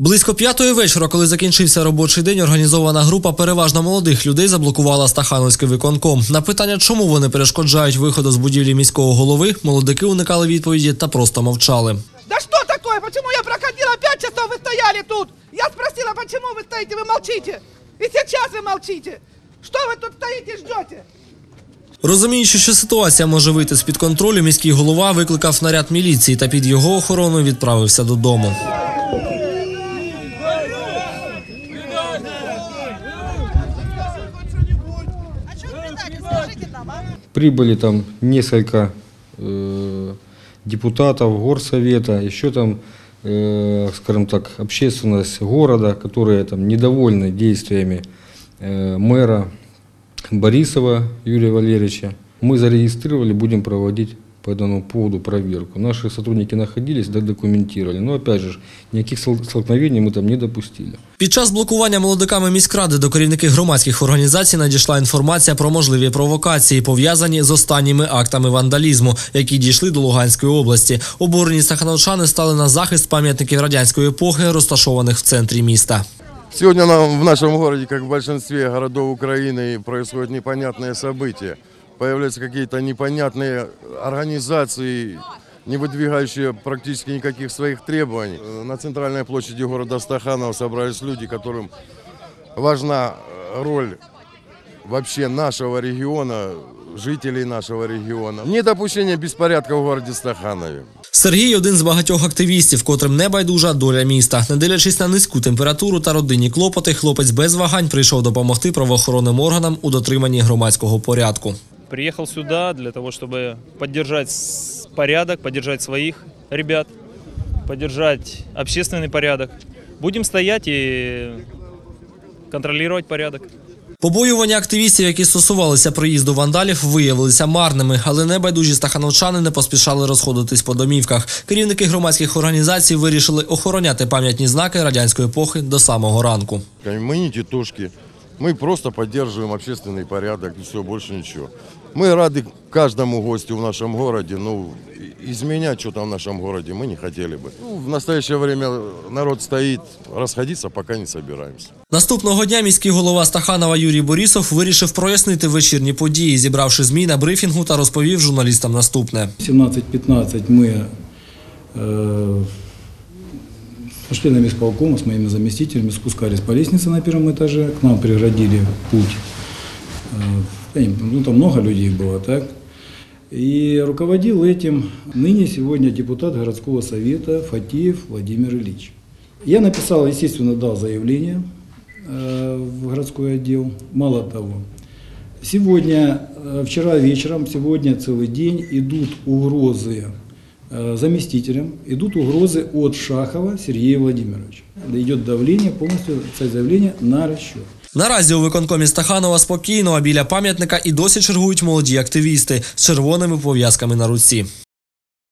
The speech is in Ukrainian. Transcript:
Близько п'ятої вечора, коли закінчився робочий день, організована група переважно молодих людей заблокувала Стахановський виконком. На питання, чому вони перешкоджають виходу з будівлі міського голови, молодики уникали відповіді та просто мовчали. Да что такое? Почему я проходила пять часов, вы стояли тут? Я спросила, почему вы стоите, вы молчите? И сейчас вы молчите. Что вы тут стоите, ждете? Розуміючи, що ситуація може вийти з під контролю, міський голова викликав наряд міліції та під його охороною відправився додому. Прибыли там несколько э, депутатов горсовета, еще там, э, скажем так, общественность города, которые там недовольны действиями э, мэра Борисова Юрия Валерьевича. Мы зарегистрировали, будем проводить по этому поводу проверку. Наши сотрудники находились, документировали. Но опять же, никаких стол- столкновений мы там не допустили. Під час блокування молодиками міськради до керівників громадських організацій надійшла інформація про можливі провокації, пов'язані з останніми актами вандалізму, які дійшли до Луганської області. Обурені стахановчани стали на захист пам'ятників радянської епохи, розташованих в центрі міста. Сегодня нам в нашем городе, как в большинстве городов Украины, происходят непонятные события. Появляются какие-то непонятные организации, не выдвигающие практически никаких своих требований. Э, На центральной площади города Стаханова собрались люди, которым важна э, роль вообще нашего региона, жителей нашего региона. Недопущение беспорядка в городе Стаханове. Сергій один з багатьох активістів, котрим не байдужа доля міста. Не дивлячись на низьку температуру та родинні клопоти, хлопець без вагань прийшов допомогти правоохоронним органам у дотриманні громадського порядку. Приехал сюда для того, чтобы поддержать с- порядок, поддержать своих ребят, поддержать общественный порядок. Будем стоять и контролировать порядок. Побоювання активістів, які стосувалися приїзду вандалів, виявилися марними, але небайдужі стахановчани не поспішали розходитись по домівках. Керівники громадських організацій вирішили охороняти пам'ятні знаки радянської епохи до самого ранку. Мы не тетушки, мы просто поддерживаем общественный порядок и все, больше ничего. Мы рады каждому гостю в нашем городе, ну, и- изменять что-то в нашем городе мы не хотели бы. Ну, в настоящее время народ стоит, расходиться пока не собираемся. Наступного дня міський голова Стаханова Юрій Борісов вирішив прояснити вечірні події, зібравши змі на брифінгу та розповів журналістам наступне. 17-15 мы э, с членами исполкома, с моими заместителями спускались по лестнице на первом этаже, к нам преградили путь. Э, ну, там много людей было, так? И руководил этим ныне сегодня депутат городского совета Фатиев Владимир Ильич. Я написал, естественно, дал заявление э, в городской отдел. Мало того, Сегодня, э, вчера вечером, сегодня целый день идут угрозы э, заместителям, идут угрозы от Шахова Сергея Владимировича. Идет давление, полностью це заявлення на расчет. Наразі у виконкомі Стаханова спокійно, а біля пам'ятника і досі чергують молоді активісти з червоними пов'язками на руці.